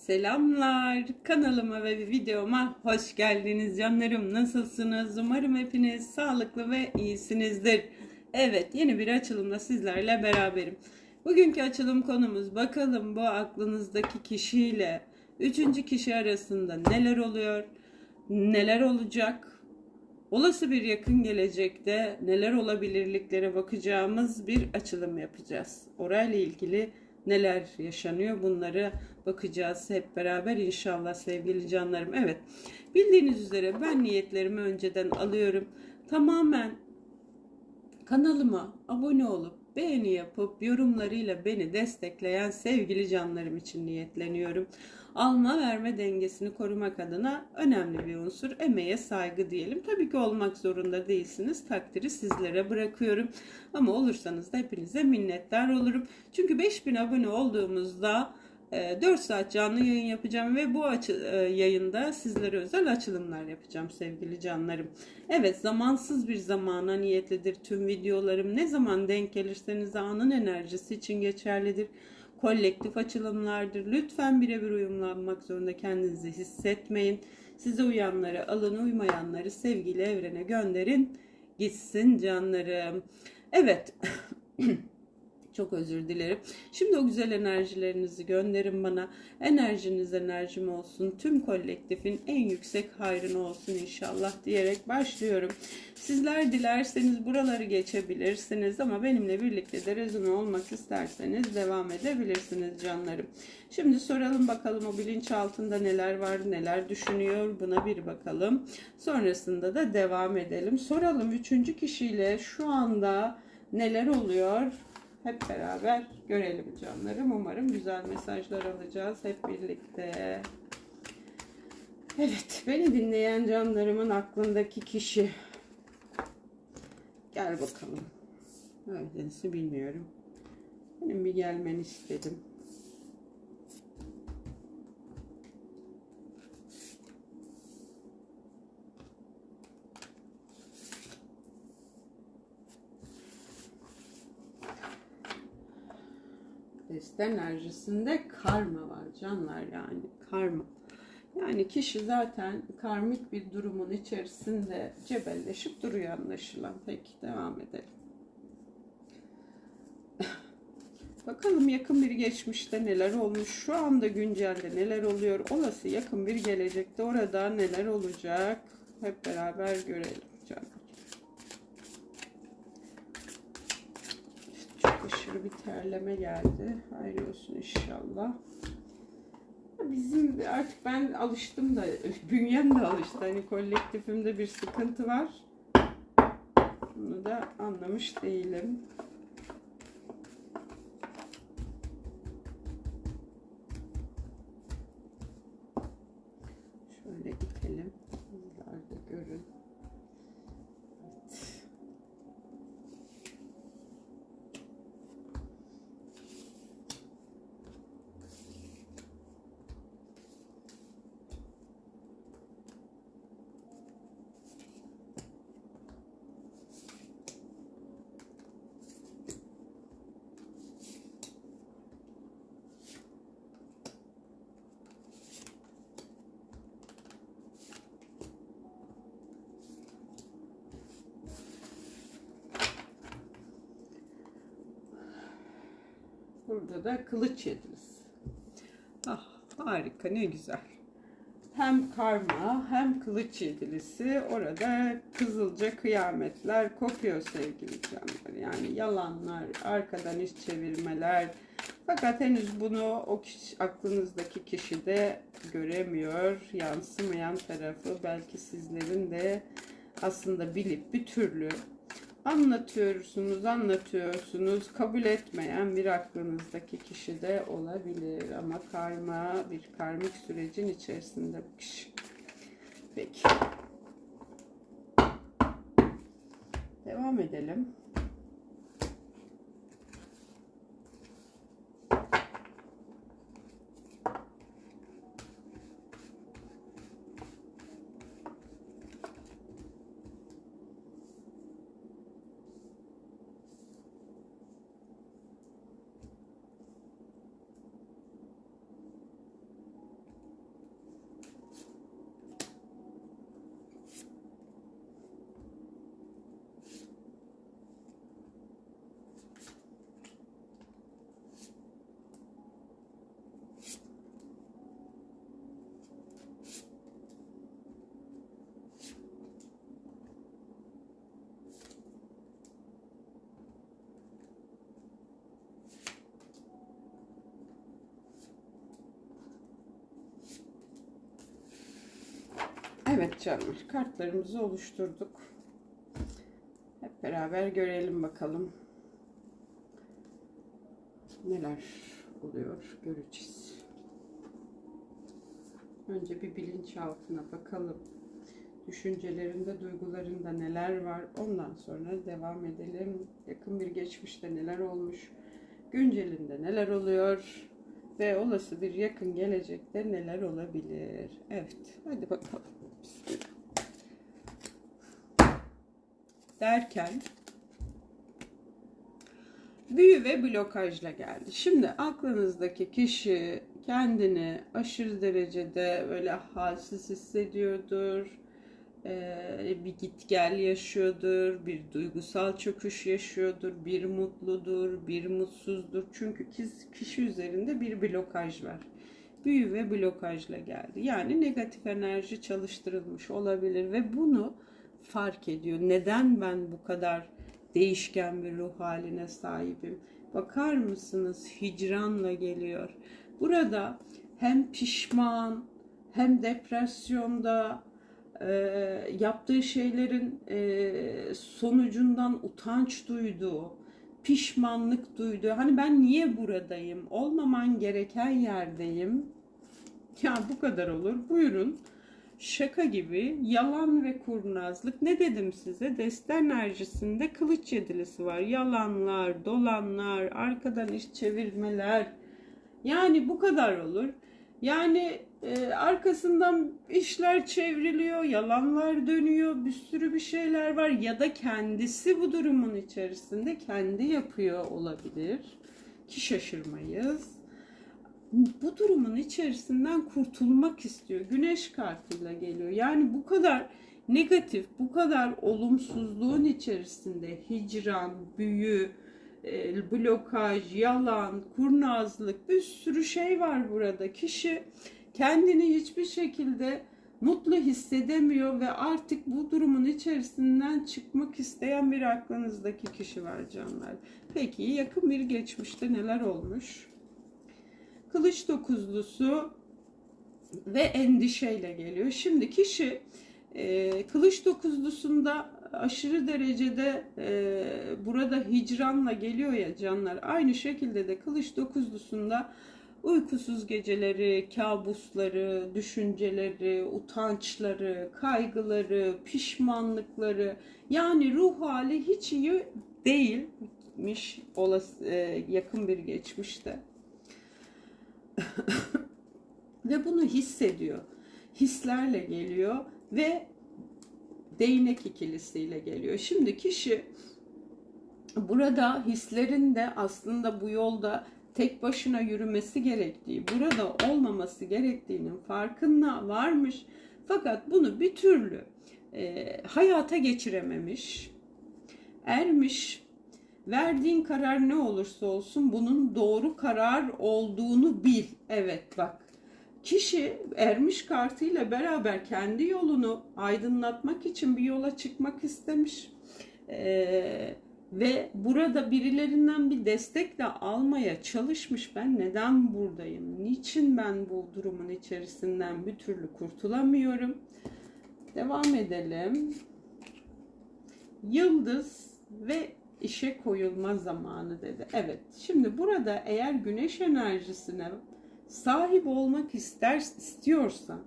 Selamlar. Kanalıma ve videoma hoş geldiniz canlarım. Nasılsınız? Umarım hepiniz sağlıklı ve iyisinizdir. Evet yeni bir açılımla sizlerle beraberim. Bugünkü açılım konumuz bakalım bu aklınızdaki kişiyle üçüncü kişi arasında neler oluyor neler olacak? Olası bir yakın gelecekte neler olabilirliklere bakacağımız bir açılım yapacağız. Orayla ilgili neler yaşanıyor bunları bakacağız hep beraber inşallah sevgili canlarım. Evet bildiğiniz üzere ben niyetlerimi önceden alıyorum. Tamamen kanalıma abone olup beğeni yapıp yorumlarıyla beni destekleyen sevgili canlarım için niyetleniyorum. Alma verme dengesini korumak adına önemli bir unsur. Emeğe saygı diyelim. Tabii ki olmak zorunda değilsiniz. Takdiri sizlere bırakıyorum. Ama olursanız da hepinize minnettar olurum. Çünkü 5000 abone olduğumuzda 4 e, saat canlı yayın yapacağım ve bu açı, e, yayında sizlere özel açılımlar yapacağım sevgili canlarım. Evet zamansız bir zamana niyetlidir tüm videolarım. Ne zaman denk gelirseniz anın enerjisi için geçerlidir. Kolektif açılımlardır. Lütfen birebir uyumlanmak zorunda kendinizi hissetmeyin. Size uyanları alın, uymayanları sevgili evrene gönderin. Gitsin canlarım. Evet. Çok özür dilerim. Şimdi o güzel enerjilerinizi gönderin bana. Enerjiniz enerjim olsun. Tüm kolektifin en yüksek hayrını olsun inşallah diyerek başlıyorum. Sizler dilerseniz buraları geçebilirsiniz ama benimle birlikte de rezone olmak isterseniz devam edebilirsiniz canlarım. Şimdi soralım bakalım o bilinç altında neler var, neler düşünüyor buna bir bakalım. Sonrasında da devam edelim. Soralım üçüncü kişiyle şu anda neler oluyor? Hep beraber görelim canlarım. Umarım güzel mesajlar alacağız hep birlikte. Evet, beni dinleyen canlarımın aklındaki kişi. Gel bakalım. Öylesi bilmiyorum. Benim bir gelmeni istedim. Deste enerjisinde karma var canlar yani karma. Yani kişi zaten karmik bir durumun içerisinde cebelleşip duruyor anlaşılan. Peki devam edelim. Bakalım yakın bir geçmişte neler olmuş, şu anda güncelde neler oluyor, olası yakın bir gelecekte orada neler olacak hep beraber görelim canım. Çok aşırı bir terleme geldi. Hayır olsun inşallah. Bizim artık ben alıştım da bünyem de alıştı. Hani kolektifimde bir sıkıntı var. Bunu da anlamış değilim. Şöyle gidelim. Sizler de görün. Evet. Burada da kılıç yediniz. Ah harika ne güzel. Hem karma hem kılıç yedilisi orada kızılca kıyametler kopuyor sevgili canlar. Yani yalanlar, arkadan iş çevirmeler. Fakat henüz bunu o kişi, aklınızdaki kişi de göremiyor. Yansımayan tarafı belki sizlerin de aslında bilip bir türlü anlatıyorsunuz, anlatıyorsunuz. Kabul etmeyen bir aklınızdaki kişi de olabilir. Ama karma, bir karmik sürecin içerisinde bu kişi. Peki. Devam edelim. Evet canım kartlarımızı oluşturduk. Hep beraber görelim bakalım. Neler oluyor göreceğiz. Önce bir bilinçaltına bakalım. Düşüncelerinde, duygularında neler var. Ondan sonra devam edelim. Yakın bir geçmişte neler olmuş. Güncelinde neler oluyor. Ve olası bir yakın gelecekte neler olabilir. Evet. Hadi bakalım. Derken büyü ve blokajla geldi. Şimdi aklınızdaki kişi kendini aşırı derecede böyle halsiz hissediyordur. Ee, bir git gel yaşıyordur, bir duygusal çöküş yaşıyordur, bir mutludur, bir mutsuzdur. Çünkü kişi üzerinde bir blokaj var. Büyü ve blokajla geldi. Yani negatif enerji çalıştırılmış olabilir ve bunu fark ediyor. Neden ben bu kadar değişken bir ruh haline sahibim? Bakar mısınız? Hicranla geliyor. Burada hem pişman hem depresyonda e, yaptığı şeylerin e, sonucundan utanç duyduğu, pişmanlık duyduğu. Hani ben niye buradayım? Olmaman gereken yerdeyim. Ya bu kadar olur. Buyurun. Şaka gibi yalan ve kurnazlık. Ne dedim size? Deste enerjisinde kılıç yedilisi var. Yalanlar, dolanlar, arkadan iş çevirmeler. Yani bu kadar olur. Yani e, arkasından işler çevriliyor, yalanlar dönüyor, bir sürü bir şeyler var ya da kendisi bu durumun içerisinde kendi yapıyor olabilir ki şaşırmayız. Bu durumun içerisinden kurtulmak istiyor. Güneş kartıyla geliyor. Yani bu kadar negatif, bu kadar olumsuzluğun içerisinde hicran, büyü, e, blokaj, yalan, kurnazlık bir sürü şey var burada. Kişi kendini hiçbir şekilde mutlu hissedemiyor ve artık bu durumun içerisinden çıkmak isteyen bir aklınızdaki kişi var canlar. Peki yakın bir geçmişte neler olmuş? Kılıç dokuzlusu ve endişeyle geliyor. Şimdi kişi e, kılıç dokuzlusunda aşırı derecede e, burada hicranla geliyor ya canlar. Aynı şekilde de kılıç dokuzlusunda uykusuz geceleri, kabusları, düşünceleri, utançları, kaygıları, pişmanlıkları yani ruh hali hiç iyi değilmiş olası, e, yakın bir geçmişte. ve bunu hissediyor. Hislerle geliyor ve değnek ikilisiyle geliyor. Şimdi kişi burada hislerin de aslında bu yolda tek başına yürümesi gerektiği, burada olmaması gerektiğinin farkında varmış. Fakat bunu bir türlü e, hayata geçirememiş, ermiş. Verdiğin karar ne olursa olsun bunun doğru karar olduğunu bil. Evet bak Kişi ermiş kartıyla beraber kendi yolunu aydınlatmak için bir yola çıkmak istemiş. Ee, ve burada birilerinden bir destekle almaya çalışmış. Ben neden buradayım? Niçin ben bu durumun içerisinden bir türlü kurtulamıyorum? Devam edelim. Yıldız ve işe koyulma zamanı dedi. Evet. Şimdi burada eğer güneş enerjisine sahip olmak ister istiyorsan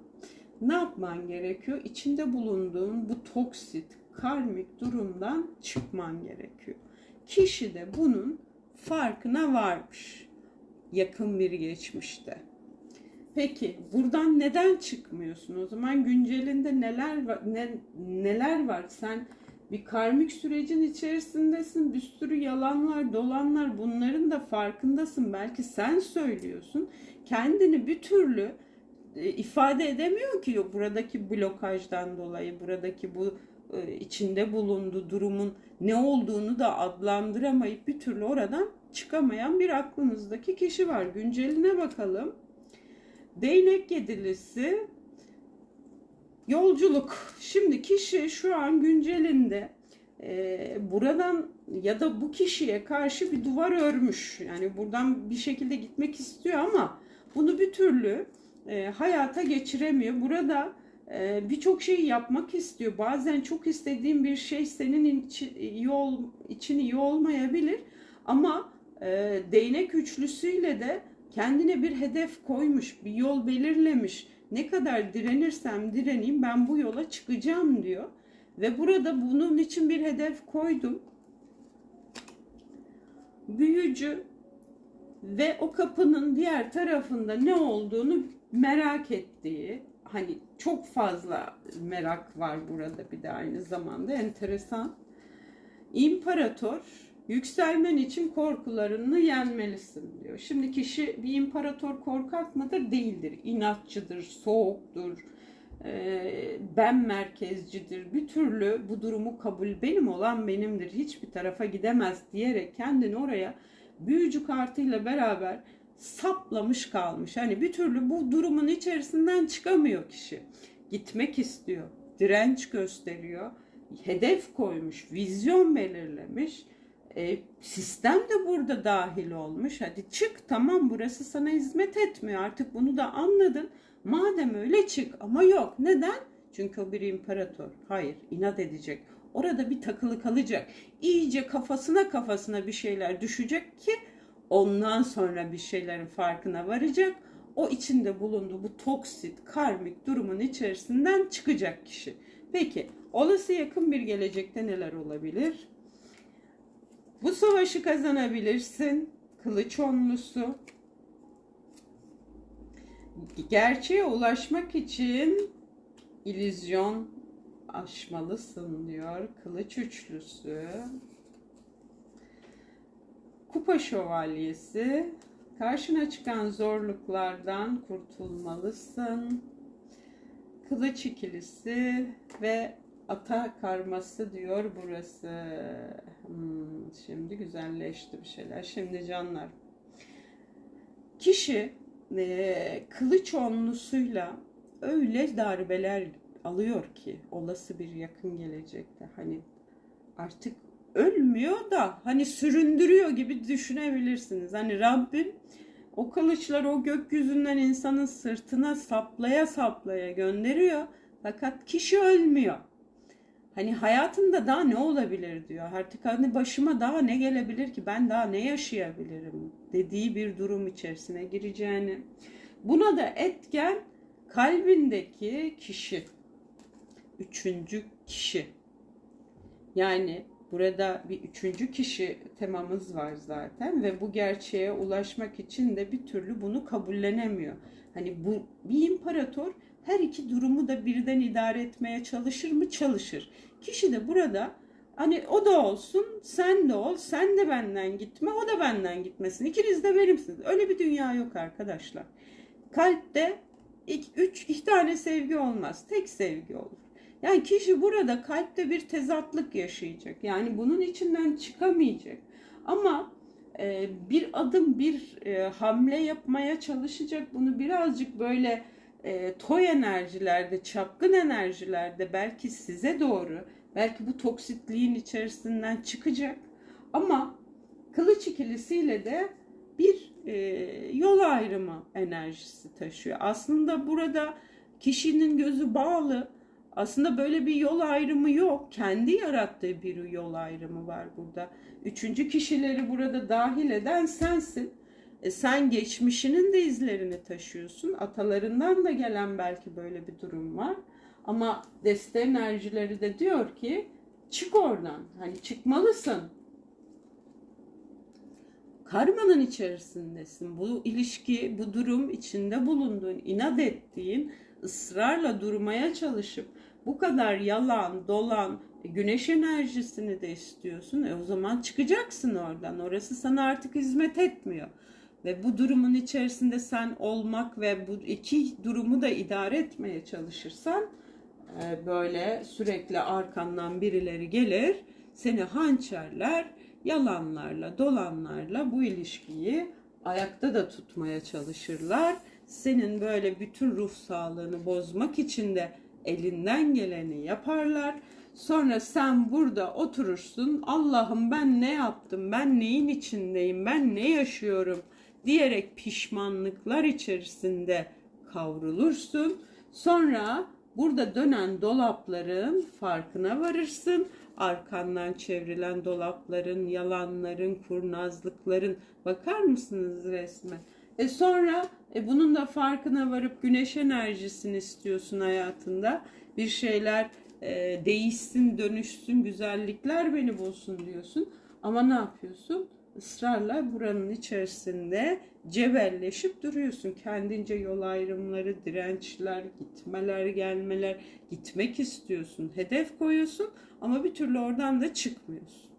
ne yapman gerekiyor? İçinde bulunduğun bu toksit, karmik durumdan çıkman gerekiyor. Kişi de bunun farkına varmış yakın bir geçmişte. Peki buradan neden çıkmıyorsun? O zaman güncelinde neler var, ne, neler var? Sen bir karmik sürecin içerisindesin. Bir sürü yalanlar, dolanlar bunların da farkındasın. Belki sen söylüyorsun. Kendini bir türlü e, ifade edemiyor ki buradaki blokajdan dolayı, buradaki bu içinde bulunduğu durumun ne olduğunu da adlandıramayıp bir türlü oradan çıkamayan bir aklınızdaki kişi var. Günceline bakalım. Değnek yedilisi Yolculuk. Şimdi kişi şu an güncelinde e, buradan ya da bu kişiye karşı bir duvar örmüş. Yani buradan bir şekilde gitmek istiyor ama bunu bir türlü e, hayata geçiremiyor. Burada e, birçok şeyi yapmak istiyor. Bazen çok istediğin bir şey senin için iyi, için iyi olmayabilir ama e, değnek üçlüsüyle de kendine bir hedef koymuş, bir yol belirlemiş. Ne kadar direnirsem direneyim ben bu yola çıkacağım diyor. Ve burada bunun için bir hedef koydum. Büyücü ve o kapının diğer tarafında ne olduğunu merak ettiği, hani çok fazla merak var burada bir de aynı zamanda enteresan. İmparator yükselmen için korkularını yenmelisin diyor. Şimdi kişi bir imparator korkak mıdır? Değildir. İnatçıdır, soğuktur, e, ben merkezcidir. Bir türlü bu durumu kabul benim olan benimdir. Hiçbir tarafa gidemez diyerek kendini oraya büyücü kartıyla beraber saplamış kalmış. Hani bir türlü bu durumun içerisinden çıkamıyor kişi. Gitmek istiyor, direnç gösteriyor, hedef koymuş, vizyon belirlemiş. E, sistem de burada dahil olmuş. Hadi çık tamam burası sana hizmet etmiyor. Artık bunu da anladın. Madem öyle çık ama yok. Neden? Çünkü o bir imparator. Hayır, inat edecek. Orada bir takılı kalacak. İyice kafasına kafasına bir şeyler düşecek ki ondan sonra bir şeylerin farkına varacak. O içinde bulunduğu bu toksit, karmik durumun içerisinden çıkacak kişi. Peki, olası yakın bir gelecekte neler olabilir? Bu savaşı kazanabilirsin. Kılıç onlusu. Gerçeğe ulaşmak için illüzyon aşmalısın diyor. Kılıç üçlüsü. Kupa şövalyesi. Karşına çıkan zorluklardan kurtulmalısın. Kılıç ikilisi ve ata karması diyor burası. Hmm, şimdi güzelleşti bir şeyler. Şimdi canlar. Kişi e, kılıç onlusuyla öyle darbeler alıyor ki olası bir yakın gelecekte hani artık ölmüyor da hani süründürüyor gibi düşünebilirsiniz. Hani Rabbim o kılıçları o gökyüzünden insanın sırtına saplaya saplaya gönderiyor. Fakat kişi ölmüyor. Hani hayatında daha ne olabilir diyor. Artık hani başıma daha ne gelebilir ki ben daha ne yaşayabilirim dediği bir durum içerisine gireceğini. Buna da etken kalbindeki kişi. Üçüncü kişi. Yani burada bir üçüncü kişi temamız var zaten ve bu gerçeğe ulaşmak için de bir türlü bunu kabullenemiyor. Hani bu bir imparator her iki durumu da birden idare etmeye çalışır mı? Çalışır. Kişi de burada hani o da olsun, sen de ol, sen de benden gitme, o da benden gitmesin. İkiniz de benimsiniz. Öyle bir dünya yok arkadaşlar. Kalpte iki, üç, iki tane sevgi olmaz. Tek sevgi olur. Yani kişi burada kalpte bir tezatlık yaşayacak. Yani bunun içinden çıkamayacak. Ama e, bir adım, bir e, hamle yapmaya çalışacak. Bunu birazcık böyle e, toy enerjilerde, çapkın enerjilerde belki size doğru, belki bu toksitliğin içerisinden çıkacak. Ama kılıç ikilisiyle de bir e, yol ayrımı enerjisi taşıyor. Aslında burada kişinin gözü bağlı. Aslında böyle bir yol ayrımı yok. Kendi yarattığı bir yol ayrımı var burada. Üçüncü kişileri burada dahil eden sensin. E sen geçmişinin de izlerini taşıyorsun. Atalarından da gelen belki böyle bir durum var. Ama deste enerjileri de diyor ki çık oradan. Hani çıkmalısın. Karmanın içerisindesin. Bu ilişki, bu durum içinde bulunduğun, inat ettiğin, ısrarla durmaya çalışıp bu kadar yalan, dolan, güneş enerjisini de istiyorsun. E o zaman çıkacaksın oradan. Orası sana artık hizmet etmiyor. Ve bu durumun içerisinde sen olmak ve bu iki durumu da idare etmeye çalışırsan e, böyle sürekli arkandan birileri gelir, seni hançerler, yalanlarla, dolanlarla bu ilişkiyi ayakta da tutmaya çalışırlar. Senin böyle bütün ruh sağlığını bozmak için de elinden geleni yaparlar. Sonra sen burada oturursun. Allah'ım ben ne yaptım? Ben neyin içindeyim? Ben ne yaşıyorum? diyerek pişmanlıklar içerisinde kavrulursun. Sonra burada dönen dolapların farkına varırsın. Arkandan çevrilen dolapların, yalanların, kurnazlıkların bakar mısınız resme? E sonra e bunun da farkına varıp güneş enerjisini istiyorsun hayatında. Bir şeyler e, değişsin, dönüşsün, güzellikler beni bulsun diyorsun. Ama ne yapıyorsun? Israrla buranın içerisinde cebelleşip duruyorsun. Kendince yol ayrımları, dirençler, gitmeler, gelmeler, gitmek istiyorsun. Hedef koyuyorsun ama bir türlü oradan da çıkmıyorsun.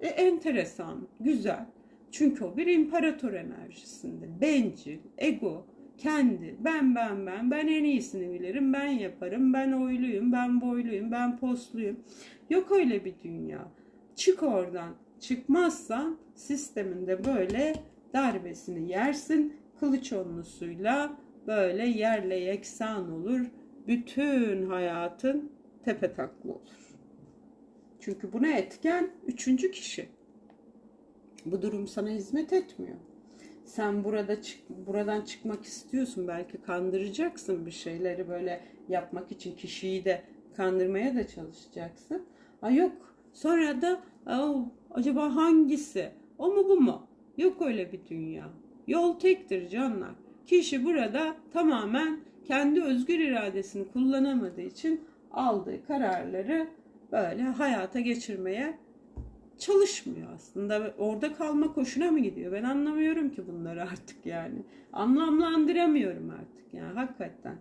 E, enteresan, güzel. Çünkü o bir imparator enerjisinde. Bencil, ego, kendi, ben ben ben, ben en iyisini bilirim, ben yaparım, ben oyluyum, ben boyluyum, ben posluyum. Yok öyle bir dünya. Çık oradan. Çıkmazsan sisteminde böyle darbesini yersin. Kılıç onlusuyla böyle yerle yeksan olur. Bütün hayatın tepe taklı olur. Çünkü buna etken üçüncü kişi. Bu durum sana hizmet etmiyor. Sen burada çık, buradan çıkmak istiyorsun. Belki kandıracaksın bir şeyleri böyle yapmak için kişiyi de kandırmaya da çalışacaksın. Aa, yok. Sonra da aa, acaba hangisi? O mu bu mu? Yok öyle bir dünya. Yol tektir canlar. Kişi burada tamamen kendi özgür iradesini kullanamadığı için aldığı kararları böyle hayata geçirmeye çalışmıyor aslında. Orada kalma hoşuna mı gidiyor? Ben anlamıyorum ki bunları artık yani. Anlamlandıramıyorum artık yani hakikaten.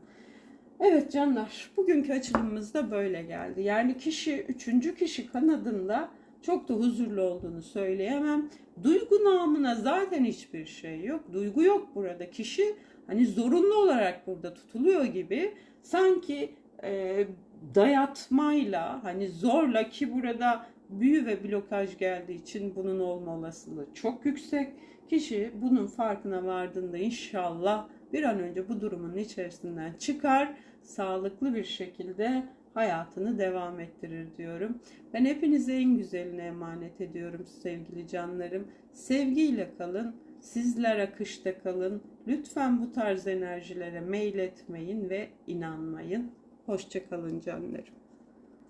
Evet canlar, bugünkü açılımımız da böyle geldi. Yani kişi, üçüncü kişi kanadında çok da huzurlu olduğunu söyleyemem. Duygu namına zaten hiçbir şey yok. Duygu yok burada. Kişi hani zorunlu olarak burada tutuluyor gibi. Sanki e, dayatmayla hani zorla ki burada büyü ve blokaj geldiği için bunun olma olasılığı çok yüksek. Kişi bunun farkına vardığında inşallah bir an önce bu durumun içerisinden çıkar, sağlıklı bir şekilde hayatını devam ettirir diyorum. Ben hepinize en güzeline emanet ediyorum sevgili canlarım. Sevgiyle kalın, sizler akışta kalın. Lütfen bu tarz enerjilere mail etmeyin ve inanmayın. Hoşçakalın canlarım.